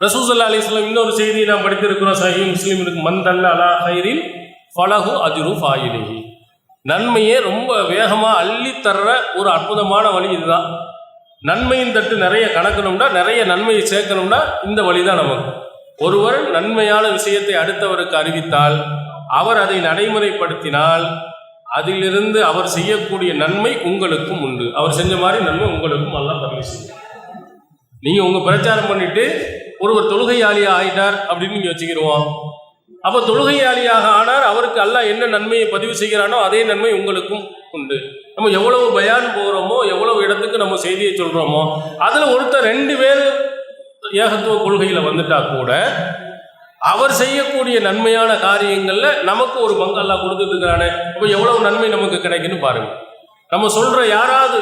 ரசூசல்லா அலிஸ்லாம் இன்னொரு செய்தியை நாம் படித்திருக்கிறோம் சஹி முஸ்லீம் மந்தல்ல அலா ஹைரில் ஃபலஹு அஜுரு ஃபாயிலிஹி. நன்மையே ரொம்ப வேகமாக அள்ளி தர்ற ஒரு அற்புதமான வழி இதுதான். நன்மையின் தட்டு நிறைய கணக்கணும்னா நிறைய நன்மையை சேர்க்கணும்னா இந்த வழி தான் நமக்கு. ஒருவர் நன்மையான விஷயத்தை அடுத்தவருக்கு அறிவித்தால் அவர் அதை நடைமுறைப்படுத்தினால் அதிலிருந்து அவர் செய்யக்கூடிய நன்மை உங்களுக்கும் உண்டு. அவர் செஞ்ச மாதிரி நன்மை உங்களுக்கும் எல்லாம் பதிவு செய்யும். நீங்கள் உங்கள் பிரச்சாரம் பண்ணிவிட்டு ஒருவர் தொழுகையாளியா ஆயிட்டார் அப்படின்னு நீங்க வச்சுக்கிடுவோம் அப்ப தொழுகையாளியாக ஆனார் அவருக்கு அல்லாஹ் என்ன நன்மையை பதிவு செய்கிறானோ அதே நன்மை உங்களுக்கும் உண்டு. நம்ம எவ்வளவு பயான் போகிறோமோ எவ்வளவு இடத்துக்கு நம்ம செய்தியை சொல்றோமோ அதுல ஒருத்தர் ரெண்டு பேர் ஏகத்துவ கொள்கையில வந்துட்டா கூட அவர் செய்யக்கூடிய நன்மையான காரியங்கள்ல நமக்கு ஒரு பங்கு அல்லாஹ் கொடுத்துட்டு இருக்கிறானே. அப்போ எவ்வளவு நன்மை நமக்கு கிடைக்குன்னு பாருங்க. நம்ம சொல்ற யாராவது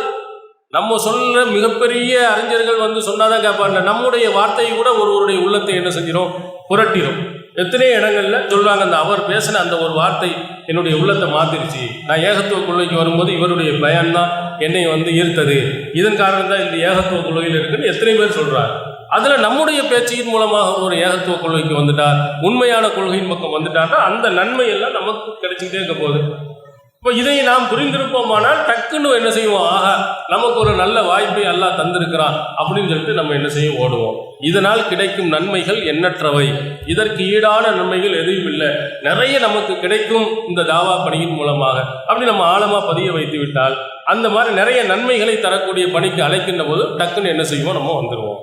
நம்ம சொல்ல மிகப்பெரிய அறிஞர்கள் வந்து சொன்னாதான் கேட்பாங்க நம்முடைய வார்த்தையை கூட ஒருவருடைய உள்ளத்தை என்ன செஞ்சிடும் புரட்டிடும் எத்தனை இடங்கள்ல சொல்றாங்க அந்த அவர் பேசின அந்த ஒரு வார்த்தை என்னுடைய உள்ளத்தை மாத்திருச்சு. நான் ஏகத்துவ கொள்கைக்கு வரும்போது இவருடைய பயன் தான் என்னை வந்து ஈர்த்தது. இதன் காரணம் தான் இந்த ஏகத்துவ கொள்கையில் இருக்குன்னு எத்தனை பேர் சொல்றாங்க. அதுல நம்முடைய பேச்சின் மூலமாக ஒரு ஏகத்துவ கொள்கைக்கு வந்துட்டார். உண்மையான கொள்கையின் பக்கம் வந்துட்டார்னா அந்த நன்மை எல்லாம் நமக்கு கிடைச்சிக்கிட்டே இருக்க போகுது. இப்போ இதை நாம் புரிந்திருப்போமானால் டக்குன்னு என்ன செய்வோம்? ஆகா நமக்கு ஒரு நல்ல வாய்ப்பை அல்லா தந்திருக்கிறான் அப்படின்னு சொல்லிட்டு நம்ம என்ன செய்ய ஓடுவோம். இதனால் கிடைக்கும் நன்மைகள் எண்ணற்றவை. இதற்கு ஈடான நன்மைகள் எதுவும் இல்லை. நிறைய நமக்கு கிடைக்கும் இந்த தாவா பணியின் மூலமாக. அப்படி நம்ம ஆழமா பதிய வைத்து விட்டால் அந்த மாதிரி நிறைய நன்மைகளை தரக்கூடிய பணிக்கு அழைக்கின்ற போது டக்குன்னு என்ன செய்வோம்? நம்ம வந்துடுவோம்